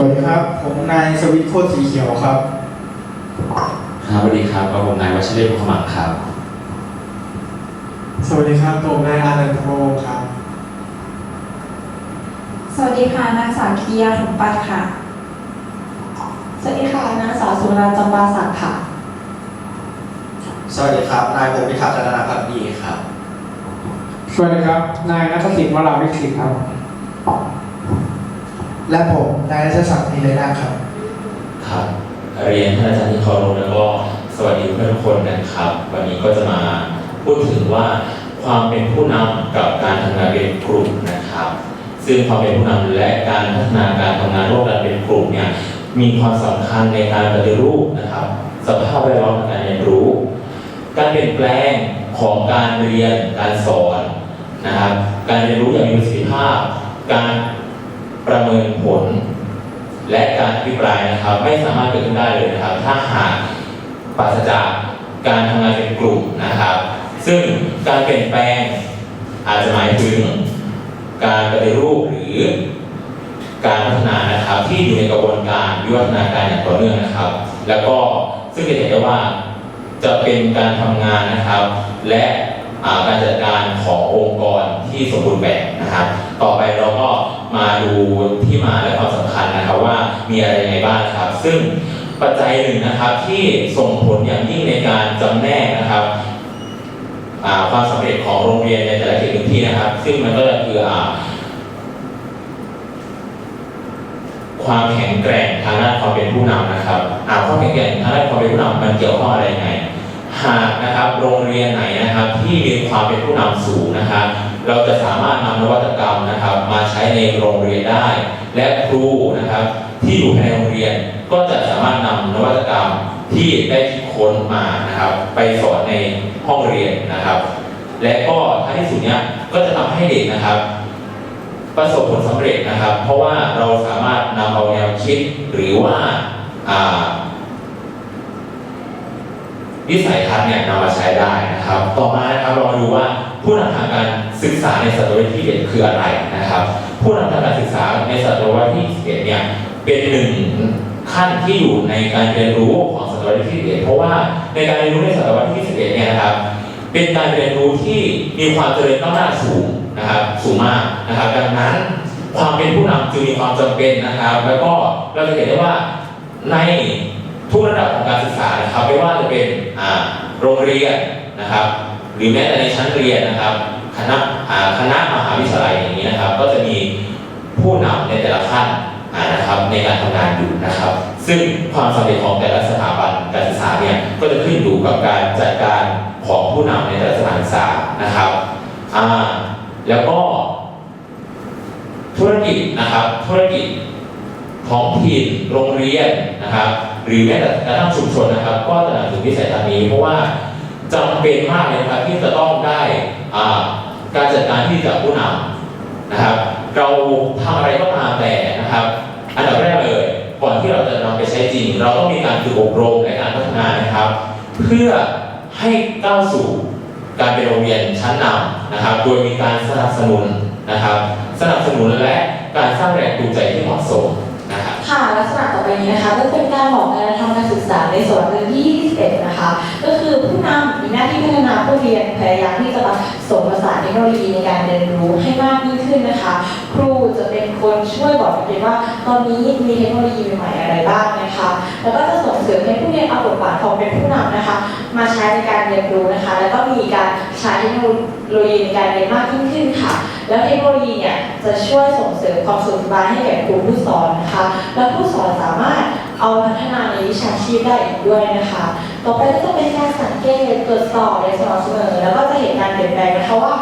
วัสดีครับ ผมนายสวิทย์โคตรสีเขียวครับ ครับสวัสดีครับก็ผมนายวัชเรศพงษ์ขมังครับ สวัสดีครับผมนายอานันทวงศ์ครับ สวัสดีค่ะนางสาวคียาถมปัตค่ะ สวัสดีค่ะนางสาวสุราจำปาศักดิ์ค่ะ สวัสดีครับ นายพงศ์พิทักษ์จันทนาพักดีครับ สวัสดีครับ นายนัทสิทธิ์วราวิสิทธิ์ครับ และผมนายรัชศักดิ์นิเลนาครับครับเรียนท่านอาจารย์ที่เคารพแล้วก็สวัสดีเพื่อนทุกคนนะครับ วันนี้ก็จะมาพูดถึงว่าความเป็นผู้นำกับการทำงานเป็นกลุ่มนะครับ ซึ่งความเป็นผู้นำและการพัฒนาการทำงานร่วมกันเป็นกลุ่มเนี่ยมีความสำคัญในการปฏิรูปนะครับ สภาพแวดล้อมการเรียนรู้ การเปลี่ยนแปลงของการเรียนการสอนนะครับ การเรียนรู้อย่างมีประสิทธิภาพ การ ประเมินผล และการอภิปรายนะครับ ไม่สามารถเกิดขึ้นได้เลยนะครับ ถ้าหากปราศจากการทำงานเป็นกลุ่มนะครับ ซึ่งการเปลี่ยนแปลงอาจจะหมายถึงการปฏิรูปหรือการพัฒนานะครับที่อยู่ในกระบวนการวิวัฒนาการอย่างต่อเนื่องนะครับ แล้วก็ซึ่งจะเห็นได้ว่าจะเป็นการทำงานนะครับ และการจัดการขององค์กรที่สมบูรณ์แบบนะครับ ต่อไปเราก็มาดูที่มาและความสำคัญนะครับว่ามีอะไรยังไงบ้างนครับ ซึ่งปัจจัยหนึ่งนะครับที่ส่งผลอย่างยิ่งในการจำแนกนะครับความสำเร็จของโรงเรียนในแต่ละเขตพื้นที่นะครับ ซึ่งมันก็จะคืออความแข็งแกร่งทางด้านความเป็นผู้นำนะครับความแข็งแกร่งทางด้านความเป็นผู้นำมันเกี่ยวข้องอะไรยังไงหากนะครับโรงเรียนไหนนะครับที่มีความเป็นผู้นำสูงนะครับ เราจะสามารถนำนวัตกรรมนะครับ มาใช้ในโรงเรียนได้ และครูนะครับ ที่อยู่ภายในโรงเรียนก็จะสามารถนำนวัตกรรมที่ได้คิดค้นมานะครับ ไปสอนในห้องเรียนนะครับ และก็ท้ายที่สุดเนี้ยก็จะทำให้เด็กนะครับ ประสบผลสำเร็จนะครับ เพราะว่าเราสามารถนำเอาแนวคิดหรือว่าอ่าวิสัยทัศน์เนี่ยนำมาใช้ได้นะครับ ต่อมานะครับเรามาดูว่าผู้นำทางการ ศึกษาในศตวรรษที่11คืออะไรนะครับ ผู้นำทางการศึกษาในศตวรรษที่11เนี่ยเป็นหนึ่งขั้นที่อยู่ในการเรียนรู้ของศตวรรษที่11เพราะว่าในการเรียนรู้ในศตวรรษที่11เนี่ยนะครับ เป็นการเรียนรู้ที่มีความเจริญก้าวหน้าสูงนะครับสูงมากนะครับ ดังนั้นความเป็นผู้นำจึงมีความจำเป็นนะครับ แล้วก็เราจะเห็นได้ว่าในทุกระดับของการศึกษานะครับ ไม่ว่าจะเป็นโรงเรียนนะครับ หรือแม้แต่ในชั้นเรียนนะครับ คณะคณะมหาวิทยาลัยอย่างนี้นะครับ ก็จะมีผู้นำในแต่ละขั้นนะครับในการทำงานอยู่นะครับ ซึ่งความสำเร็จของแต่ละสถาบันการศึกษาเนี่ยก็จะขึ้นอยู่กับการจัดการของผู้นำในแต่ละสถานศึกษานะครับอ่าแล้วก็ ธุรกิจนะครับ ธุรกิจท้องถิ่นโรงเรียนนะครับ หรือแม้แต่กระทั่งชุมชนนะครับ ก็ตระหนักถึงวิสัยทัศน์นี้เพราะว่าจำเป็นมากเลยครับที่จะต้องได้อ่า การจัดการที่จากผู้นำนะครับ เราทำอะไรก็ตามแต่นะครับ อันดับแรกเลยก่อนที่เราจะนำไปใช้จริง เราต้องมีการฝึกอบรมในการพัฒนานะครับ เพื่อให้ก้าวสู่การเป็นโรงเรียนชั้นนำนะครับ โดยมีการสนับสนุนนะครับ สนับสนุนและการสร้างแรงจูงใจที่เหมาะสมนะครับค่ะลักษณะต่อไปนี้นะคะก็เป็นการบอกการทำการศึกษาในส่วนเรื่องที่ 21 นะคะ ก็คือผู้นำ น้าที่พัฒนาผู้เรียนพยายามที่จะผสมผสานเทคโนโลยีในการเรียนรู้ให้มากยิ่งขึ้นนะคะ ครูจะเป็นคนช่วยบอกนักเรียนว่า ตอนนี้มีเทคโนโลยีใหม่ๆอะไรบ้างนะคะ แล้วก็จะส่งเสริมให้ผู้เรียนเอาบทบาทของเป็นผู้นำนะคะ มาใช้ในการเรียนรู้นะคะ แล้วก็มีการใช้เทคโนโลยีในการเรียนมากยิ่งขึ้นค่ะ แล้วเทคโนโลยีเนี่ยจะช่วยส่งเสริมความสุขสบายให้แก่ครูผู้สอนนะคะ และผู้สอนสามารถ เอาพัฒนาในวิชาชีพได้อีกด้วยนะคะ ต่อไปก็จะเป็นการสังเกตตรวจสอบในสม่ำเสมอแล้วก็จะเห็นการเปลี่ยนแปลงนะคะว่า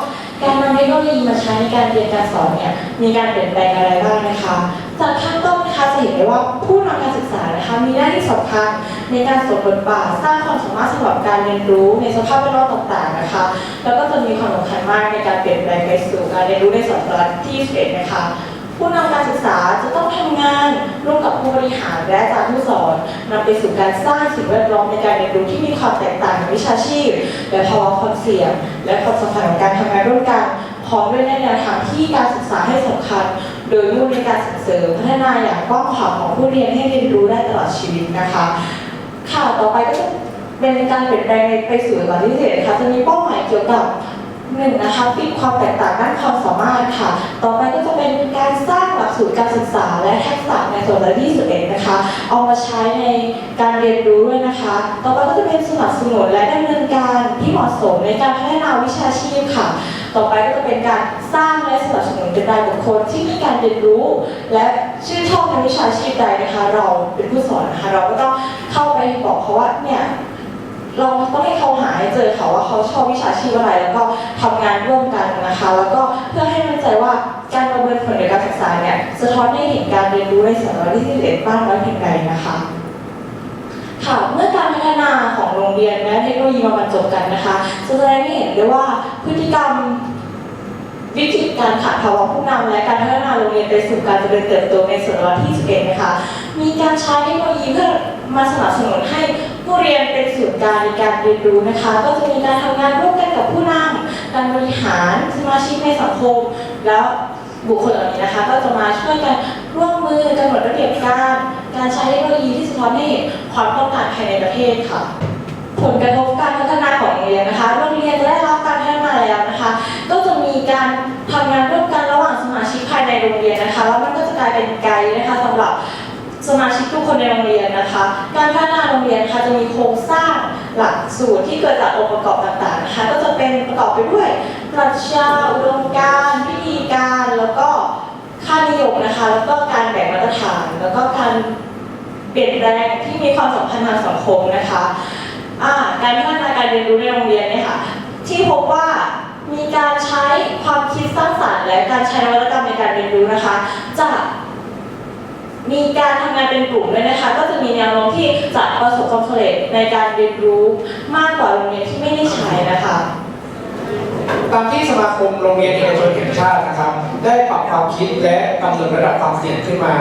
การนำเทคโนโลยีมาใช้ในการเรียนการสอนเนี่ยมีการเปลี่ยนแปลงอะไรบ้างนะคะจากข้างต้นนะคะจะเห็นได้ว่าผู้นำการศึกษานะคะมีหน้าที่สำคัญในการสวมบทบาทสร้างความสามารถสำหรับการเรียนรู้ในสภาพแวดล้อมต่างๆนะคะ แล้วก็จะมีความสำคัญมากในการเปลี่ยนแปลงไปสู่การเรียนรู้ในศตวรรษที่11นะคะ ผู้นำการศึกษาจะต้องทำงานร่วมกับผู้บริหารและอาจารย์ผู้สอนนำไปสู่การสร้างสิ่งแวดล้อมในการเรียนรู้ที่มีความแตกต่างในวิชาชีพ และภาวะความเสี่ยง และความสำคัญของการทำงานร่วมกันพร้อมด้วยแนวทางที่การศึกษาให้สำคัญ โดยมุ่งในการส่งเสริมพัฒนาอย่างกว้างขวางของผู้เรียนให้เรียนรู้ได้ตลอดชีวิตนะคะค่ะต่อไปก็จะเป็นการเปลี่ยนแปลงไปสู่ระดับที่เจ็ดนะคะจะมีเป้าหมายเกี่ยวกับ หนึ่งนะคะปิดความแตกต่างด้านความสามารถค่ะ ต่อไปก็จะเป็นการสร้างหลักสูตรการศึกษาและทักษะในส่วนที่11นะคะ เอามาใช้ในการเรียนรู้ด้วยนะคะ ต่อไปก็จะเป็นสนับสนุนและดำเนินการที่เหมาะสมในการพัฒนาวิชาชีพค่ะ ต่อไปก็จะเป็นการสร้างและสนับสนุนเป็นรายบุคคลที่มีการเรียนรู้ และชื่นชอบในวิชาชีพใดนะคะ เราเป็นผู้สอนนะคะ เราก็ต้องเข้าไปบอกเขาว่าเนี่ย เราต้องให้เขาหาให้เจอเขาว่าเขาชอบวิชาชีพอะไร แล้วก็ทำงานร่วมกันนะคะ แล้วก็เพื่อให้มั่นใจว่าการประเมินผลในการศึกษาเนี่ยสะท้อนให้เห็นการเรียนรู้ในสัปดาห์ที่11บ้าน้อยเพียงใดนะคะค่ะเมื่อการพัฒนาของโรงเรียนและเทคโนโลยีมาบรรจบกันนะคะจะแสดงให้เห็นได้ว่าพฤติกรรมวิธีการขาดภาวะผู้นำและการพัฒนาโรงเรียนไปสู่การเจริญเติบโตในศตวรรษที่ 11 นะคะ มีการใช้เทคโนโลยีเพื่อ มาสนับสนุนให้ผู้เรียนเป็นศูนย์กลางในการเรียนรู้นะคะ ก็จะมีการทำงานร่วมกันกับผู้นำการบริหารสมาชิกในสังคม แล้วบุคคลเหล่านี้นะคะ ก็จะมาช่วยกันร่วมมือกำหนดระเบียบการ การใช้เทคโนโลยีที่สะท้อนให้เห็นความต้องการภายในประเทศค่ะ ผลกระทบการพัฒนาของโรงเรียนนะคะโรงเรียนจะได้รับการพัฒนาแล้วนะคะ ก็จะมีการทำงานร่วมกันระหว่างสมาชิกภายในโรงเรียนนะคะแล้วมันก็จะกลายเป็นไกด์นะคะสำหรับ สมาชิกทุกคนในโรงเรียนนะคะ การพัฒนาโรงเรียนนะคะจะมีโครงสร้างหลักสูตรที่เกิดจากองค์ประกอบต่างๆนะคะก็จะเป็นประกอบไปด้วยปรัชญาอุดมการณ์พิธีการแล้วก็ค่านิยมนะคะ แล้วก็การแบ่งมาตรฐาน แล้วก็การเปลี่ยนแปลงที่มีความสัมพันธ์ทางสังคมนะคะการพัฒนาการเรียนรู้ในโรงเรียนเนี่ยค่ะที่พบว่ามีการใช้ความคิดสร้างสรรค์และการใช้นวัตกรรมในการเรียนรู้นะคะจะ มีการทำงานเป็นกลุ่มด้วยนะคะ ก็จะมีแนวโน้มที่จะประสบความสำเร็จในการเรียนรู้มากกว่าโรงเรียนที่ไม่ได้ใช้นะคะตามที่สมาคมโรงเรียนเอกชนแห่งชาตินะครับ ได้ปรับความคิดและกำหนดระดับความเสี่ยงขึ้นมา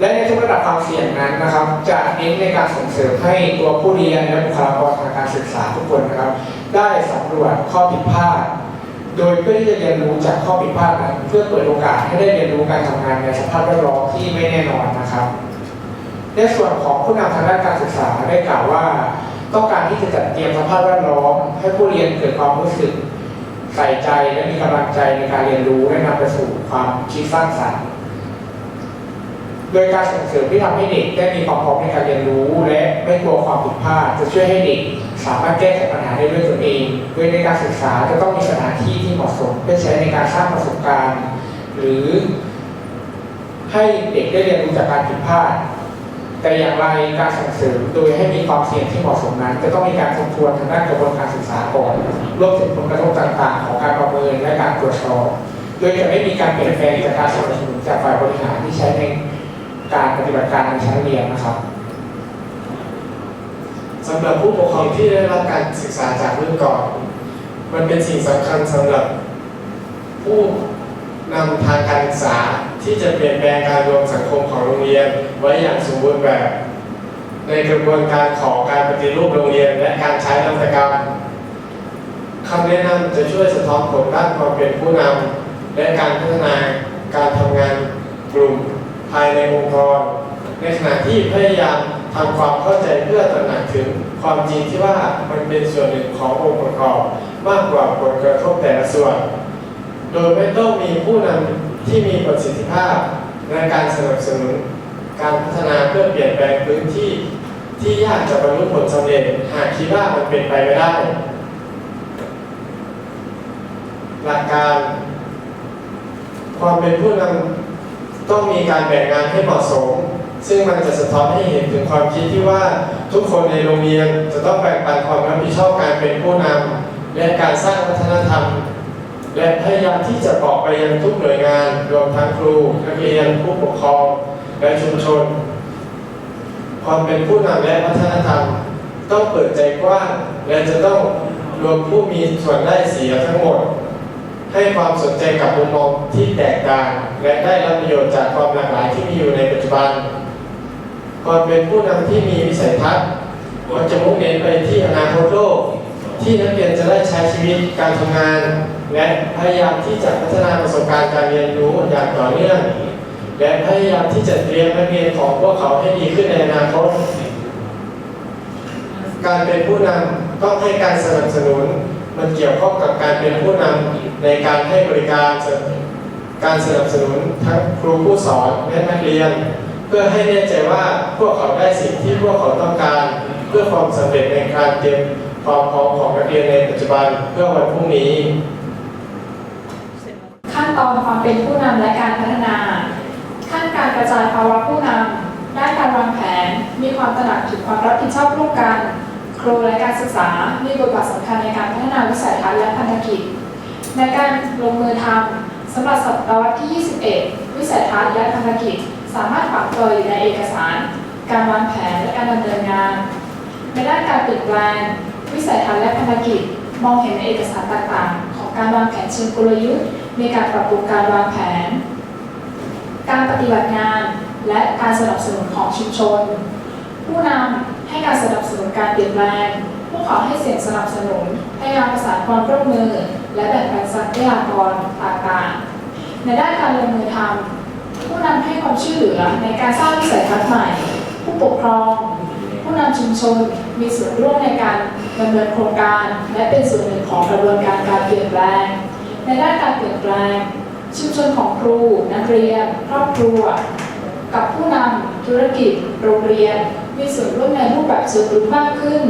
และในทุกระดับความเสี่ยงนั้นนะครับ จะเน้นในการส่งเสริมให้ตัวผู้เรียนและบุคลากรทางการศึกษาทุกคนนะครับ ได้สำรวจข้อผิดพลาด โดยเพื่อที่จะเรียนรู้จากข้อผิดพลาดนั้นเพื่อเปิดโอกาสให้ได้เรียนรู้การทำงานในสภาพแวดล้อมที่ไม่แน่นอนนะครับ ในส่วนของผู้นำทางด้านการศึกษาได้กล่าวว่า ต้องการที่จะจัดเตรียมสภาพแวดล้อมให้ผู้เรียนเกิดความรู้สึกใส่ใจและมีกำลังใจในการเรียนรู้และนำไปสู่ความคิดสร้างสรรค์โดยการส่งเสริมที่ทำให้เด็กได้มีความพร้อมในการเรียนรู้ และไม่กลัวความผิดพลาดจะช่วยให้เด็กสามารถแก้ไขปัญหาได้ด้วยตนเอง โดยในการศึกษาจะต้องมีสถาน เหมาะสมเพื่อใช้ในการสร้างประสบการณ์ หรือให้เด็กได้เรียนรู้จากการผิดพลาด แต่อย่างไรการส่งเสริมโดยให้มีความเสี่ยงที่เหมาะสมนั้น จะต้องมีการทบทวนทางด้านกระบวนการศึกษาก่อนรวมถึงผลกระทบต่างๆ ของการประเมินและการตรวจสอบโดยจะไม่มีการเปลี่ยนแปลงจากการสนับสนุนจากฝ่ายบริหารที่ใช้ในการปฏิบัติการในชั้นเรียนนะครับสำหรับผู้ปกครองที่ได้รับการศึกษาจากรุ่นก่อน มันเป็นสิ่งสำคัญสำหรับ ผู้นำทางการศึกษาที่จะเปลี่ยนแปลงการรวมสังคมของโรงเรียนไว้อย่างสมบูรณ์แบบ ในกระบวนการของการปฏิรูปโรงเรียน และการใช้นวัตกรรมคำแนะนำจะช่วยสะท้อนผลด้านความเป็นผู้นำและการพัฒนาการทำงานกลุ่มภายในองค์กร ในขณะที่พยายาม ทำความเข้าใจเพื่อตระหนักถึงความจริงที่ว่ามันเป็นส่วนหนึ่งขององค์ประกอบมากกว่าผลกระทบแต่ละส่วน โดยไม่ต้องมีผู้นำที่มีประสิทธิภาพในการสนับสนุน การพัฒนาเพื่อเปลี่ยนแปลงพื้นที่ ที่ยากจะบรรลุผลสำเร็จหากคิดว่ามันเป็นไปไม่ได้ หลักการความเป็นผู้นำต้องมีการแบ่งงานให้เหมาะสม ซึ่งมันจะสะท้อนให้เห็นถึงความคิดที่ว่าทุกคนในโรงเรียนจะต้องแบ่งปันความรับผิดชอบการเป็นผู้นำและการสร้างวัฒนธรรม และพยายามที่จะบอกไปยังทุกหน่วยงานรวมทั้งครูนักเรียนผู้ปกครองและชุมชน ความเป็นผู้นำและวัฒนธรรม ต้องเปิดใจกว้างและจะต้องรวมผู้มีส่วนได้เสียทั้งหมด ให้ความสนใจกับมุมมองที่แตกต่าง และได้รับประโยชน์จากความหลากหลายที่มีอยู่ในปัจจุบัน ความเป็นผู้นำที่มีวิสัยทัศน์ควรจะมุ่งเน้นไปที่อนาคตโลก ที่นักเรียนจะได้ใช้ชีวิตการทำงาน และพยายามที่จะพัฒนาประสบการณ์การเรียนรู้อย่างต่อเนื่องและพยายามที่จะเตรียมนักเรียนของพวกเขาให้ดีขึ้นในอนาคต การเป็นผู้นำต้องให้การสนับสนุน มันเกี่ยวข้องกับการเป็นผู้นำในการให้บริการ การสนับสนุนทั้งครูผู้สอนและนักเรียน เพื่อให้แน่ใจว่าพวกเขาได้สิ่งที่พวกเขาต้องการ เพื่อความสำเร็จในการเตรียมความพร้อมของนักเรียนในปัจจุบันเพื่อวันพรุ่งนี้ ขั้นตอนความเป็นผู้นำและการพัฒนา ขั้นการกระจายภาวะผู้นำด้านการวางแผน มีความตระหนักถึงความรับผิดชอบร่วมกัน ครูและการศึกษา มีบทบาทสำคัญในการพัฒนาวิสัยทัศน์และพันธกิจ ในการลงมือทำ สำหรับศตวรรษที่ 21 วิสัยทัศน์และพันธกิจ สามารถฝังตัวอยู่ในเอกสาร การวางแผนและการดำเนินงาน ในด้านการเปลี่ยนแปลง วิสัยทัศน์และพันธกิจ มองเห็นในเอกสารต่างๆ ของการวางแผนเชิงกลยุทธ์ในการปรับปรุงการวางแผน การปฏิบัติงาน และการสนับสนุนของชุมชน ผู้นำให้การสนับสนุนการเปลี่ยนแปลงพวกเขาให้เสียงสนับสนุนพยายามประสานความร่วมมือ และแบ่งปันทรัพยากรต่างๆ ในด้านการลงมือทำผู้นำให้ความช่วยเหลือในการสร้างวิสัยทัศน์ใหม่ ผู้ปกครอง ผู้นำชุมชนมีส่วนร่วมในการดำเนินโครงการ และเป็นส่วนหนึ่งของกระบวนการการเปลี่ยนแปลง ในด้านการเปลี่ยนแปลง ชุมชนของครู นักเรียน ครอบครัว กับผู้นำธุรกิจ โรงเรียน มีส่วนร่วมในรูปแบบเชิงรุกมากขึ้น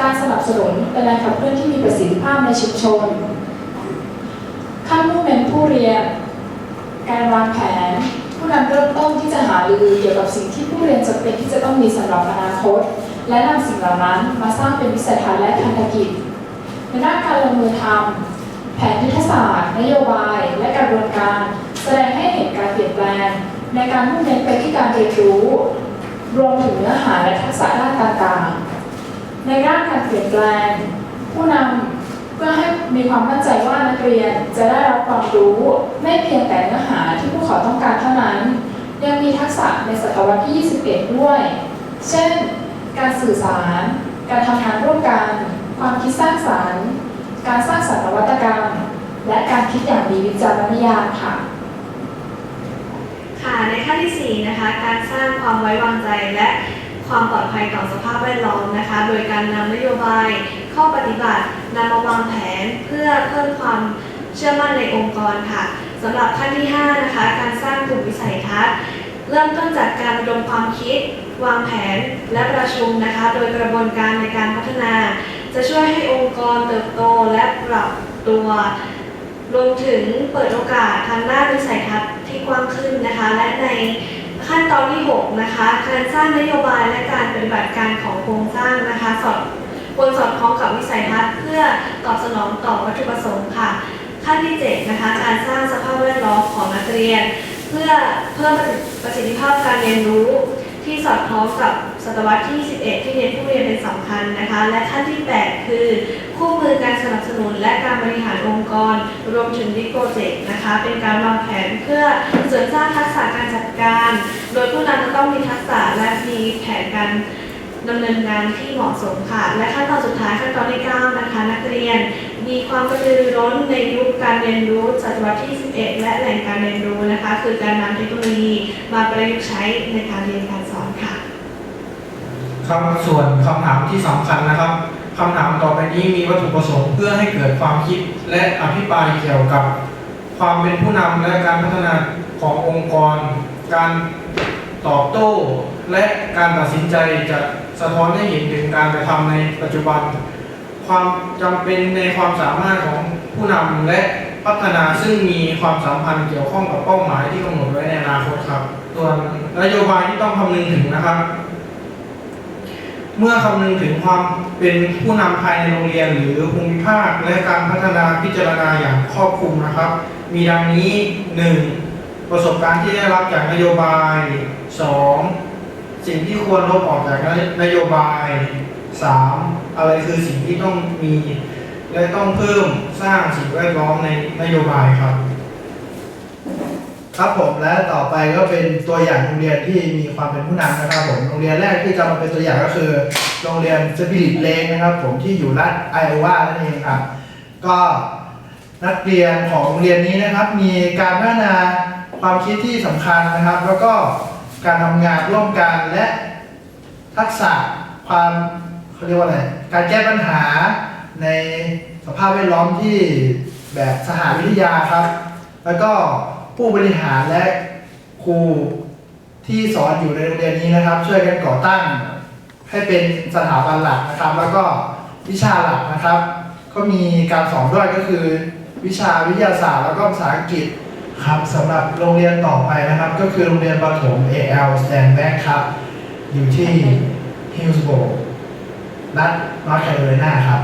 การสนับสนุนเป็นแรงขับเคลื่อนที่มีประสิทธิภาพในชุมชน ขั้นมุ่งเน้นผู้เรียน การวางแผน ผู้นำเริ่มต้นที่จะหารือเกี่ยวกับสิ่งที่ผู้เรียนจำเป็นที่จะต้องมีสำหรับอนาคต และนำสิ่งเหล่านั้นมาสร้างเป็นวิสัยทัศน์และพันธกิจ ในด้านการลงมือทำแผนยุทธศาสตร์ นโยบาย และกระบวนการ แสดงให้เห็นการเปลี่ยนแปลง ในการมุ่งเน้นไปที่การเรียนรู้ รวมถึงเนื้อหาและทักษะด้านต่างๆ ในด้านการเปลี่ยนแปลง ผู้นำเพื่อให้มีความมั่นใจว่านักเรียนจะได้รับความรู้ไม่เพียงแต่เนื้อหาที่พวกเขาต้องการเท่านั้น ยังมีทักษะในศตวรรษที่ 21 ด้วย เช่น การสื่อสาร การทำงานร่วมกัน ความคิดสร้างสรรค์ การสร้างสรรค์นวัตกรรม และการคิดอย่างมีวิจารณญาณค่ะค่ะในขั้นที่4นะคะการสร้างความไว้วางใจและ ความปลอดภัยต่อสภาพแวดล้อมนะคะ โดยการนำนโยบาย ข้อปฏิบัตินำมาวางแผนเพื่อเพิ่มความเชื่อมั่นในองค์กรค่ะสำหรับขั้นที่ 5 นะคะ การสร้างกลุ่มวิสัยทัศน์ เริ่มต้นจากการระดมความคิด วางแผนและประชุมนะคะ โดยกระบวนการในการพัฒนา จะช่วยให้องค์กรเติบโตและปรับตัวรวมถึงเปิดโอกาสทางด้านวิสัยทัศน์ที่กว้างขึ้นนะคะ และใน ขั้นตอนที่6นะคะการสร้างนโยบายและการปฏิบัติการของโครงสร้างนะคะสอดควรสอดคล้องกับวิสัยทัศน์เพื่อตอบสนองต่อวัตถุประสงค์ค่ะ ขั้นที่7นะคะการสร้างสภาพแวดล้อมของนักเรียน เพื่อเพิ่มประสิทธิภาพการเรียนรู้ที่สอดคล้องกับศตวรรษที่21ที่เน้นผู้เรียนเป็นสำคัญนะคะ และขั้นที่ 8 คือ คู่มือการสนับสนุนและการบริหารองค์กร รวมถึงดิโปรเจกต์นะคะ เป็นการวางแผนเพื่อเสริมสร้างทักษะการจัดการ โดยผู้นำจะต้องมีทักษะและมีแผนการดำเนินงานที่เหมาะสมค่ะ และขั้นตอนสุดท้ายขั้นตอนที่9นะคะนักเรียน มีความกระตือรือร้นในยุคการเรียนรู้ศตวรรษที่ 11 และแหล่งการเรียนรู้นะคะ คือการนำเทคโนโลยีมาประยุกต์ใช้ในการเรียนการสอนค่ะ ครับส่วนคำถามที่สำคัญนะครับ คำถามต่อไปนี้มีวัตถุประสงค์เพื่อให้เกิดความคิดและอภิปรายเกี่ยวกับ ความเป็นผู้นำและการพัฒนาขององค์กร การตอบโต้ และการตัดสินใจจะสะท้อนให้เห็นถึงการกระทำในปัจจุบัน ความจำเป็นในความสามารถของผู้นำและพัฒนาซึ่งมีความสัมพันธ์เกี่ยวข้องกับเป้าหมายที่กำหนดไว้ในอนาคตครับส่วนนโยบายที่ต้องคำนึงถึงนะครับ เมื่อคำนึงถึงความเป็นผู้นำภายในโรงเรียนหรือภูมิภาคและการพัฒนาพิจารณาอย่างครอบคลุมนะครับ มีดังนี้ 1. ประสบการณ์ที่ได้รับจากนโยบาย 2. สิ่งที่ควรลบออกจากนโยบาย 3. อะไรคือสิ่งที่ต้องมี และต้องเพิ่มสร้างสิ่งแวดล้อมในนโยบายครับ ครับผมและต่อไปก็เป็นตัวอย่างโรงเรียนที่มีความเป็นผู้นำนะครับผมโรงเรียนแรกที่จะมาเป็นตัวอย่างก็คือ โรงเรียนสปิริตเลงนะครับ ผมที่อยู่รัฐไอโอวานั่นเองครับก็นักเรียนของโรงเรียนนี้นะครับ มีการพัฒนาความคิดที่สำคัญนะครับ แล้วก็การทำงานร่วมกันและทักษะความเขาเรียกว่าอะไรการแก้ปัญหาในสภาพแวดล้อมที่แบบสหวิทยาครับ แล้วก็ ผู้บริหารและครูที่สอนอยู่ในโรงเรียนนี้นะครับ ช่วยกันก่อตั้ง ให้เป็นสถาบันหลักนะครับ แล้วก็วิชาหลักนะครับ ก็มีการสอนด้วยก็คือ วิชาวิทยาศาสตร์แล้วก็ภาษาอังกฤษครับสำหรับโรงเรียนต่อไปนะครับ ก็คือโรงเรียนประถม AL Stanback ครับ อยู่ที่ Hillsboro รัฐนอร์ทแคโรไลนาครับ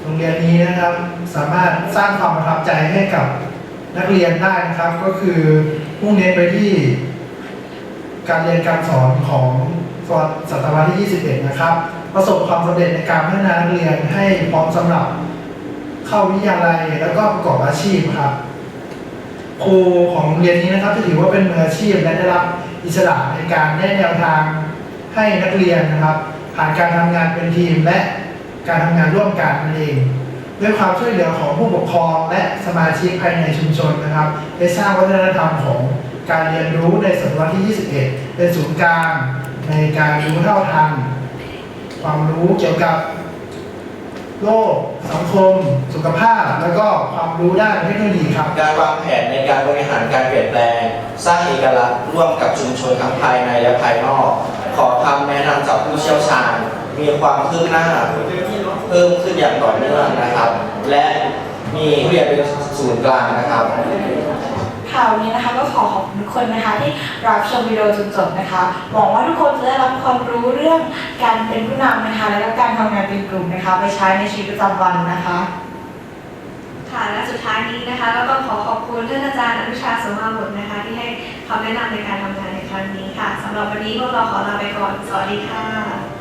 โรงเรียนนี้นะครับสามารถสร้างความประทับใจให้กับ นักเรียนได้นะครับ ก็คือมุ่งเน้นไปที่ การเรียนการสอนของศตวรรษที่ 21 นะครับ ประสบความสำเร็จในการพัฒนานักเรียนให้พร้อมสำหรับเข้าวิทยาลัยแล้วก็ประกอบอาชีพครับครูของโรงเรียนนี้นะครับจะถือว่าเป็นมืออาชีพและได้รับอิสระในการแนะแนวทางให้นักเรียนนะครับ ผ่านการทำงานเป็นทีมและการทำงานร่วมกันนั่นเอง ด้วยความช่วยเหลือของผู้ปกครองและสมาชิกภายในชุมชนนะครับได้สร้างวัฒนธรรมของการเรียนรู้ในศตวรรษที่ 21 เป็นศูนย์กลางในการรู้เท่าทัน ความรู้เกี่ยวกับโลก สังคม สุขภาพ แล้วก็ความรู้ด้านเทคโนโลยีครับ การวางแผนในการบริหารการเปลี่ยนแปลง สร้างเอกลักษณ์ร่วมกับชุมชนทั้งภายในและภายนอก ขอคำแนะนำจากผู้เชี่ยวชาญ มีความคืบหน้า เพิ่มขึ้นอย่างต่อเนื่องนะครับ และมีผู้เรียนเป็นศูนย์กลางนะครับข่าวนี้นะคะก็ขอขอบคุณทุกคนนะคะที่รับชมวิดีโอจนจบนะคะหวังว่าทุกคนจะได้รับความรู้เรื่องการเป็นผู้นำนะคะและก็การทำงานเป็นกลุ่มนะคะ ไปใช้ในชีวิตประจำวันนะคะ ค่ะและสุดท้ายนี้นะคะก็ต้องขอขอบคุณท่านอาจารย์อนุชาสมมาบุตรนะคะ ที่ให้คำแนะนำในการทำงานในครั้งนี้ค่ะสำหรับวันนี้พวกเราขอลาไปก่อนสวัสดีค่ะ